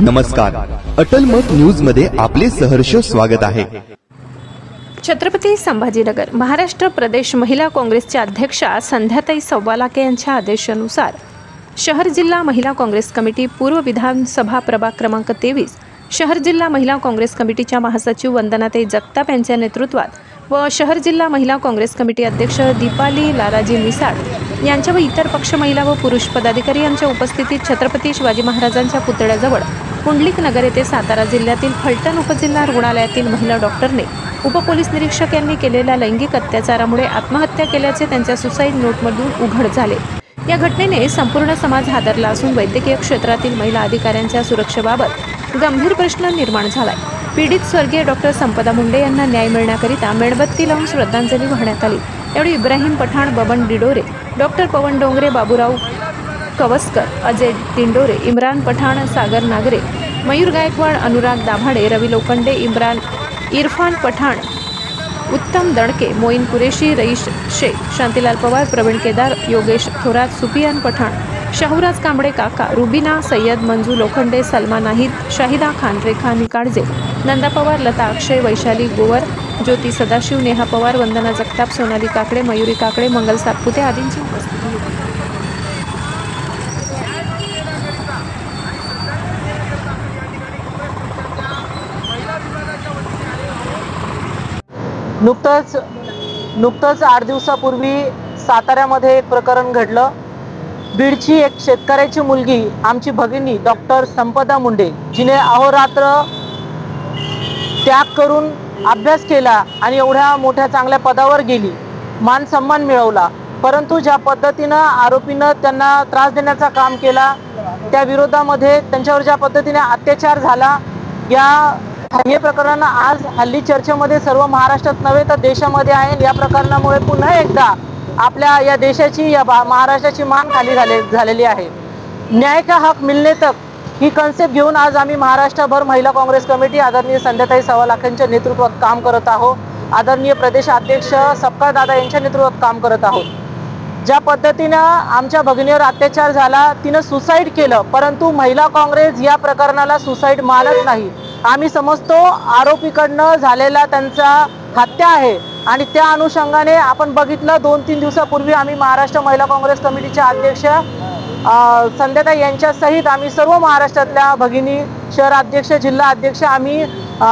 नमस्कार. अटल मत न्यूजमध्ये आपले सहर्ष स्वागत आहे. छत्रपती संभाजीनगर महाराष्ट्र प्रदेश महिला काँग्रेसच्या अध्यक्षा संध्याताई सव्वालाके यांच्या आदेशानुसार शहर जिल्हा महिला काँग्रेस कमिटी पूर्व विधानसभा प्रभाग क्रमांक तेवीस शहर जिल्हा महिला काँग्रेस कमिटीच्या महासचिव वंदनाताई जगताप यांच्या नेतृत्वात व शहर जिल्हा महिला काँग्रेस कमिटी अध्यक्ष दीपाली लालाजी मिसाळ यांच्या व इतर पक्ष महिला व पुरुष पदाधिकारी यांच्या उपस्थितीत छत्रपती शिवाजी महाराजांच्या पुतळ्याजवळ पुंडलिक नगर येथे सातारा जिल्ह्यातील फलटण उपजिल्हा रुग्णालयातील महिला डॉक्टरने उपपोलीस निरीक्षक यांनी केलेल्या लैंगिक अत्याचारामुळे आत्महत्या केल्याचे त्यांच्या सुसाईड नोटमधून उघड झाले. या घटनेने संपूर्ण समाज हादरला असून वैद्यकीय क्षेत्रातील महिला अधिकाऱ्यांच्या सुरक्षेबाबत गंभीर प्रश्न निर्माण झालाय. पीडित स्वर्गीय डॉक्टर संपदा मुंडे यांना न्याय मिळण्याकरिता मेणबत्ती लावून श्रद्धांजली वाहण्यात आली. यावेळी इब्राहिम पठाण बबन डिडोरे डॉक्टर पवन डोंगरे बाबूराव कवस्कर अजय दिंडोरे इम्रान पठाण सागर नागरे मयूर गायकवाड अनुराग दाभाडे रवी लोखंडे इम्रान इरफान पठाण उत्तम दडके मोईन कुरेशी रईश शेख शांतीलाल पवार प्रवीण केदार योगेश थोरात सुपियान पठाण शाहूराज कांबळे काका रुबिना सय्यद मंजू लोखंडे सलमा नाहीद शाहिदा खान रेखा निकाळजे नंदा पवार लता अक्षय वैशाली गोवर ज्योती सदाशिव नेहा पवार वंदना जगताप सोनाली काकडे मयुरी काकडे मंगल सातपुते आदींची उपस्थिती होती. नुकतंच नुकतंच आठ दिवसापूर्वी साताऱ्यामध्ये एक प्रकरण घडलं. बीडची एक शेतकऱ्याची मुलगी आमची भगिनी डॉक्टर संपदा मुंडे जिने अहोरात्र त्याग करून अभ्यास केला आणि एवढ्या मोठ्या चांगल्या पदावर गेली. मान सन्मान मिळवला. परंतु ज्या पद्धतीनं आरोपीनं त्यांना त्रास देण्याचा काम केला त्या विरोधामध्ये त्यांच्यावर ज्या पद्धतीने अत्याचार झाला या हे प्रकरण आज हल्ली चर्चेमध्ये सर्व महाराष्ट्रात नव्हे तर देशामध्ये आहे. या प्रकरणामुळे पुन्हा एकदा आपल्या या देशाची या महाराष्ट्राची मान खाली झाले झालेली आहे. न्याय का हक मिळणे तक ही कन्सेप्ट घेऊन आज आम्ही महाराष्ट्रभर महिला काँग्रेस कमिटी आदरणीय संध्याताई सव्वा लाखांच्या नेतृत्वात काम करत आहोत. आदरणीय प्रदेश अध्यक्ष सपकाळ दादा यांच्या नेतृत्वात काम करत आहोत. ज्या पद्धतीनं आमच्या भगिनीवर अत्याचार झाला तिनं सुसाईड केलं परंतु महिला काँग्रेस या प्रकरणाला सुसाईड मानत नाही. आम्ही समजतो आरोपीकडनं झालेला त्यांचा हत्या आहे. आणि त्या अनुषंगाने आपण बघितलं दोन तीन दिवसापूर्वी आम्ही महाराष्ट्र महिला काँग्रेस कमिटीच्या अध्यक्ष अ, संध्याताई आम्ही सर्व महाराष्ट्रातल्या भगिनी शहर अध्यक्ष जिल्हा अध्यक्ष आम्ही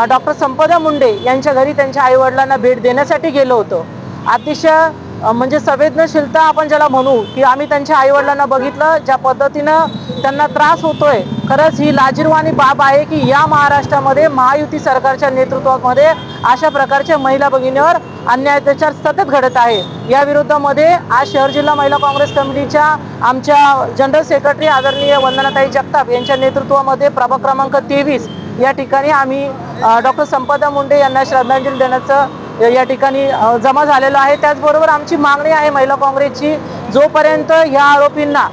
डॉक्टर संपदा मुंडे यांच्या घरी त्यांच्या आईवडिलांना भेट देण्यासाठी गेलो होतो. अतिशय म्हणजे संवेदनशीलता आपण ज्याला म्हणू की आम्ही त्यांच्या आईवडिलांना बघितलं ज्या पद्धतीनं त्यांना त्रास होतोय. खरंच ही लाजीरवाणी बाब आहे की या महाराष्ट्रामध्ये महायुती सरकारच्या नेतृत्वामध्ये अशा प्रकारच्या महिला भगिनीवर अन्याय अत्याचार सतत घडत आहे. या विरोधामध्ये आज शहर जिल्हा महिला काँग्रेस कमिटीच्या आमच्या जनरल सेक्रेटरी आदरणीय वंदनाताई जगताप यांच्या नेतृत्वामध्ये प्रभाग क्रमांक तेवीस या ठिकाणी आम्ही डॉक्टर संपदा मुंडे यांना श्रद्धांजली देण्याचं या ठिकाणी जमा झालेलं आहे. त्याचबरोबर आमची मागणी आहे महिला काँग्रेसची जोपर्यंत ह्या आरोपींना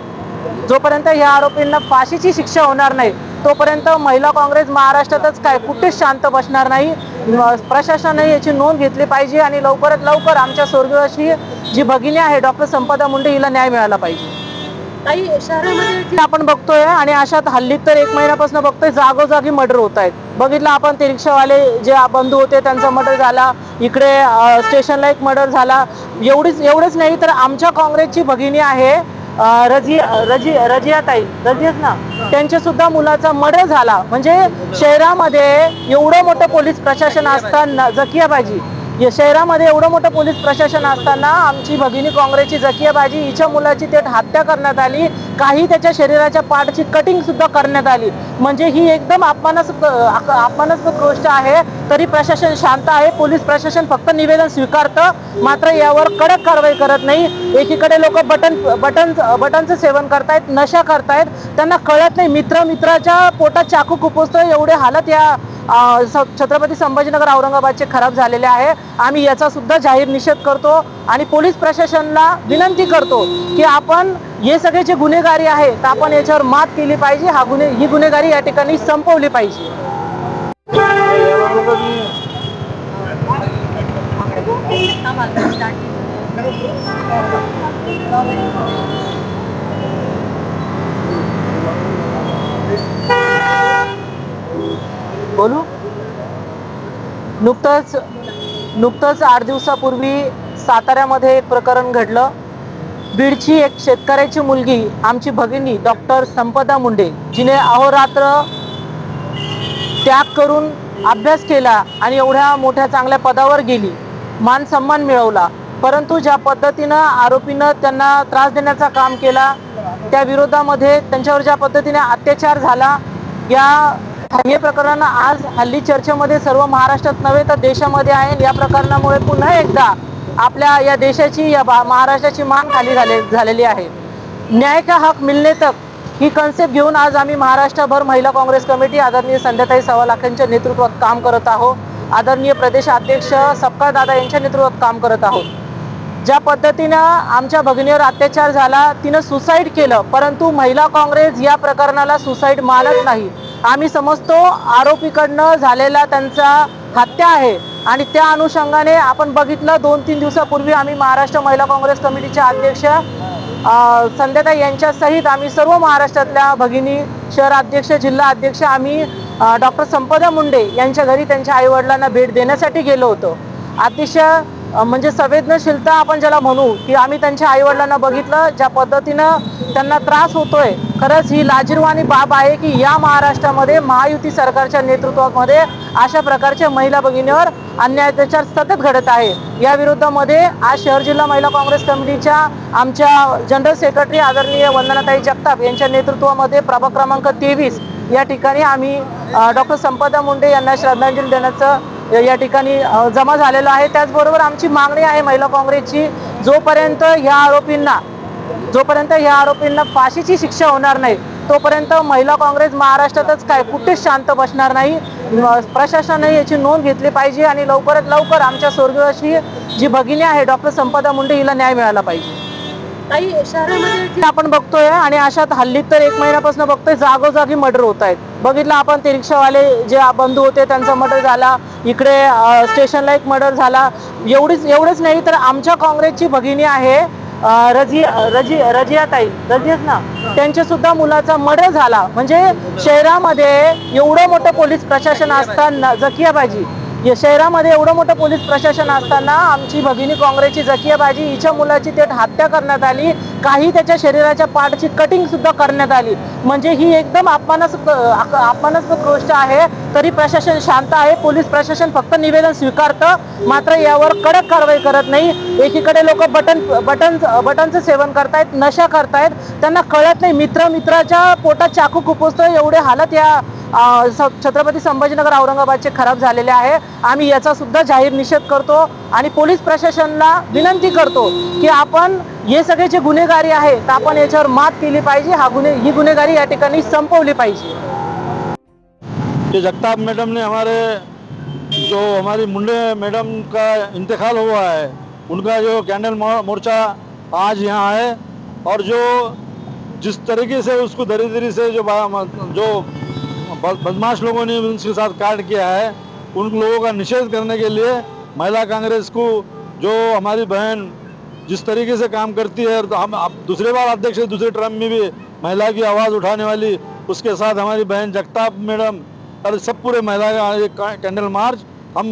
जोपर्यंत ह्या आरोपींना फाशीची शिक्षा होणार नाही तोपर्यंत महिला काँग्रेस महाराष्ट्रातच काय कुठेच शांत बसणार नाही. प्रशासनाने याची नोंद घेतली पाहिजे आणि लवकरात लवकर आमच्या स्वर्गीय जी भगिनी आहे डॉक्टर संपदा मुंडे हिला न्याय मिळाला पाहिजे. काही शहरामध्ये आपण बघतोय आणि अशात हल्लीत तर एक महिन्यापासून बघतोय जागोजागी मर्डर होत आहेत. बघितलं आपण ते रिक्षावाले जे बंधू होते त्यांचा मर्डर झाला इकडे स्टेशनला एक मर्डर झाला. एवढीच एवढंच नाही तर आमच्या काँग्रेसची भगिनी आहे रजी रजी रजिया ताई. रजियाच ना? त्यांच्या सुद्धा मुलाचा मर्डर झाला. म्हणजे शहरामध्ये एवढं मोठं पोलीस प्रशासन असताना जकियाबाजी या शहरामध्ये एवढं मोठं पोलीस प्रशासन असताना आमची भगिनी काँग्रेसची जकियाबाजी हिच्या मुलाची थेट हत्या करण्यात आली. काही त्याच्या शरीराच्या पाठची कटिंग सुद्धा करण्यात आली. म्हणजे ही एकदम अपमानास्पद अपमानास्पद गोष्ट आहे. तरी प्रशासन शांत आहे. पोलीस प्रशासन फक्त निवेदन स्वीकारतं. मात्र यावर कडक कारवाई करत नाही. एकीकडे लोक बटन बटन बटनचं सेवन करतायत नशा करतायत. त्यांना कळत नाही मित्र मित्राच्या पोटात चाकू खुपसतोय एवढे हालत या छत्रपती संभाजीनगर औरंगाबादचे खराब झालेले आहे. आम्ही याचा सुद्धा जाहीर निषेध करतो आणि पोलीस प्रशासनाला विनंती करतो की आपण हे सगळे जे गुन्हेगारी आहे तर आपण याच्यावर मात केली पाहिजे. हा गुन्हे ही गुन्हेगारी या ठिकाणी संपवली पाहिजे. बोलू? नुकतंच नुकतंच आठ दिवसापूर्वी साताऱ्यामध्ये एक प्रकरण घडलं. बीडची एक शेतकऱ्याची मुलगी आमची भगिनी डॉक्टर संपदा मुंडे जिने अहोरात्र त्याग करून अभ्यास केला आणि एवढ्या मोठ्या चांगल्या पदावर गेली. मान सन्मान मिळवला. परंतु ज्या पद्धतीनं आरोपीनं त्यांना त्रास देण्याचा काम केला त्या विरोधामध्ये त्यांच्यावर ज्या पद्धतीने अत्याचार झाला या हे प्रकरण आज हल्ली चर्चेमध्ये सर्व महाराष्ट्रात नव्हे तर देशामध्ये आहे. या प्रकरणामुळे पुन्हा एकदा आपल्या या देशाची या भा- महाराष्ट्राची मान खाली झाले झालेली आहे. न्याय का हक मिलने तक ही कन्सेप्ट घेऊन आज आम्ही महाराष्ट्रभर महिला काँग्रेस कमिटी आदरणीय संध्याताई सवालाख लाखांच्या नेतृत्वात काम करत आहोत. आदरणीय प्रदेश अध्यक्ष सपकाळ दादा यांच्या नेतृत्वात काम करत आहोत. ज्या पद्धतीनं आमच्या भगिनीवर अत्याचार झाला तिनं सुसाईड केलं परंतु महिला काँग्रेस या प्रकरणाला सुसाईड मानत नाही. आम्ही समजतो आरोपीकडनं झालेला त्यांचा हत्या आहे आणि त्या अनुषंगाने आपण बघितलं दोन तीन दिवसापूर्वी आम्ही महाराष्ट्र महिला काँग्रेस कमिटीच्या अध्यक्ष संध्याता संध्याताई आम्ही सर्व महाराष्ट्रातल्या भगिनी शहराध्यक्ष जिल्हा अध्यक्ष आम्ही डॉक्टर संपदा मुंडे यांच्या घरी त्यांच्या आईवडिलांना भेट देण्यासाठी गेलो होतो. अतिशय म्हणजे संवेदनशीलता आपण ज्याला म्हणू की आम्ही त्यांच्या आईवडिलांना बघितलं ज्या पद्धतीनं त्यांना त्रास होतोय खरंच ही लाजीरवाणी बाब आहे की या महाराष्ट्रामध्ये महायुती सरकारच्या नेतृत्वामध्ये अशा प्रकारच्या महिला भगिनीवर अन्याय अत्याचार सतत घडत आहे. या विरोधामध्ये आज शहर जिल्हा महिला काँग्रेस कमिटीच्या आमच्या जनरल सेक्रेटरी आदरणीय वंदनाताई जगताप यांच्या नेतृत्वामध्ये प्रभाग क्रमांक तेवीस या ठिकाणी आम्ही डॉक्टर संपदा मुंडे यांना श्रद्धांजली देण्याचं या- ठिकाणी जमा झालेलो आहे. त्याचबरोबर आमची मागणी आहे महिला काँग्रेसची जोपर्यंत ह्या आरोपींना जोपर्यंत ह्या आरोपींना फाशीची शिक्षा होणार नाही तोपर्यंत महिला काँग्रेस महाराष्ट्रातच काय कुठेच शांत बसणार नाही. प्रशासनाने याची नोंद घेतली पाहिजे आणि लवकरात लवकर आमच्या स्वर्गीय जी भगिनी आहे डॉक्टर संपदा मुंडे हिला न्याय मिळाला पाहिजे. काही शहरामध्ये आपण बघतोय आणि अशात हल्ली तर एक महिन्यापासून बघतोय जागोजागी मर्डर होत आहेत. बघितलं आपण ते रिक्षावाले जे बंधू होते त्यांचा मर्डर झाला. इकडे स्टेशनला एक मर्डर झाला. एवढीच एवढंच नाही तर आमच्या काँग्रेसची भगिनी आहे रजी रजी रजिया रजियाताई रजियाच ना? त्यांच्या सुद्धा मुलाचा मर्डर झाला. म्हणजे शहरामध्ये एवढं मोठं पोलीस प्रशासन असताना जकियाबाजी या शहरामध्ये एवढं मोठं पोलीस प्रशासन असताना आमची भगिनी काँग्रेसची जकियाबाजी हिच्या मुलाची थेट हत्या करण्यात आली. काही त्याच्या शरीराच्या पार्टची कटिंग सुद्धा करण्यात आली. म्हणजे ही एकदम अपमानास्पद अपमानास्पद गोष्ट आहे. तरी प्रशासन शांत आहे. पोलीस प्रशासन फक्त निवेदन स्वीकारतं. मात्र यावर कडक कारवाई करत नाही. एकीकडे लोक बटन बटन बटनचं सेवन करतायत नशा करतायत. त्यांना कळत नाही मित्र मित्राच्या पोटात चाकू खुपसतोय एवढे हालत या छत्रपती संभाजीनगर औरंगाबादचे खराब झालेले आहे. आम्ही याचा सुद्धा जाहीर निषेध करतो आणि पोलीस प्रशासनाला विनंती करतो की आपण हे सगळे जे गुन्हेगारी आहे तर आपण याच्यावर मात केली पाहिजे. हा गुन्हे ही गुन्हेगारी या ठिकाणी संपवली पाहिजे. जगताप मैडम ने हमारे जो हमारी मुंडे मैडम का इंतकाल हुआ है उनका जो कैंडल मोर्चा आज यहाँ है और जो जिस तरीके से उसको धीरे धीरे से जो बा- जो बदमाश लोगों ने उनके साथ काट किया है। उन लोगों का निषेध करने के लिए महिला कांग्रेस को जो हमारी बहन जिस तरीके से काम करती है तो हम अब दूसरे बार अध्यक्ष है, दूसरे टर्म में भी महिला की आवाज़ उठाने वाली उसके साथ हमारी बहन जगताप मैडम और सब पूरे महिला का कैंडल मार्च हम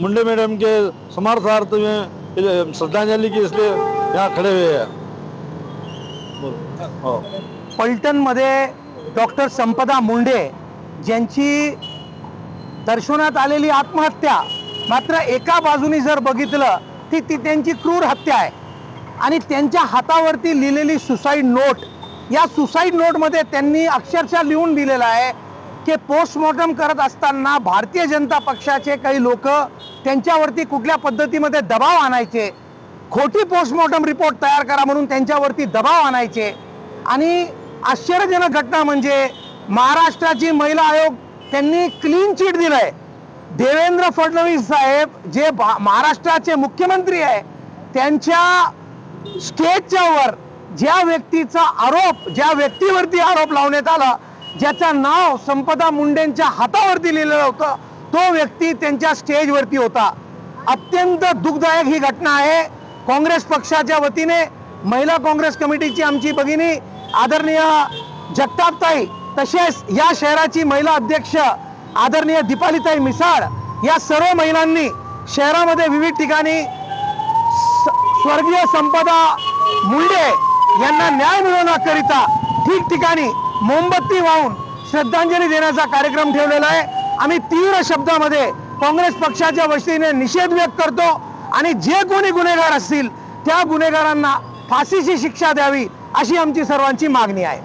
मुंडे मैडम के समर्थार्थ में श्रद्धांजलि के इसलिए यहाँ खड़े हुए हैं। हो। पलटणमध्ये डॉक्टर संपदा मुंडे ज्यांची दर्शवण्यात आलेली आत्महत्या मात्र एका बाजूनी जर बघितलं ती ती त्यांची क्रूर हत्या आहे. आणि त्यांच्या हातावरती लिहिलेली सुसाईड नोट या सुसाईड नोटमध्ये त्यांनी अक्षरशः लिहून दिलेलं आहे की पोस्टमॉर्टम करत असताना भारतीय जनता पक्षाचे काही लोक त्यांच्यावरती कुठल्या पद्धतीमध्ये दबाव आणायचे? खोटी पोस्टमॉर्टम रिपोर्ट तयार करा म्हणून त्यांच्यावरती दबाव आणायचे. आणि आश्चर्यजनक घटना म्हणजे महाराष्ट्राची महिला आयोग त्यांनी क्लीन चिट दिलंय. देवेंद्र फडणवीस साहेब जे भा- महाराष्ट्राचे मुख्यमंत्री आहे त्यांच्या स्टेजच्या वर ज्या व्यक्तीचा आरोप ज्या व्यक्तीवरती आरोप लावण्यात आला ज्याचं नाव संपदा मुंडेंच्या हातावरती लिहिलेलं होतं तो व्यक्ती त्यांच्या स्टेजवरती होता. अत्यंत दुःखदायक ही घटना आहे. काँग्रेस पक्षाच्या वतीने महिला काँग्रेस कमिटीची आमची भगिनी आदरणीय जगतापताई तसेच या शहराची महिला अध्यक्ष आदरणीय दीपालीताई मिसाळ या सर्व महिलांनी शहरामध्ये विविध ठिकाणी स्वर्गीय संपदा मुंडे यांना न्याय मिळवण्याकरिता ठिकठिकाणी मोमबत्ती वाहून श्रद्धांजली देण्याचा कार्यक्रम ठेवलेला आहे. आम्ही तीव्र शब्दामध्ये काँग्रेस पक्षाच्या वतीने निषेध व्यक्त करतो आणि जे कोणी गुन्हेगार असतील त्या गुन्हेगारांना फाशीची शिक्षा द्यावी अशी आमची सर्वांची मागणी आहे.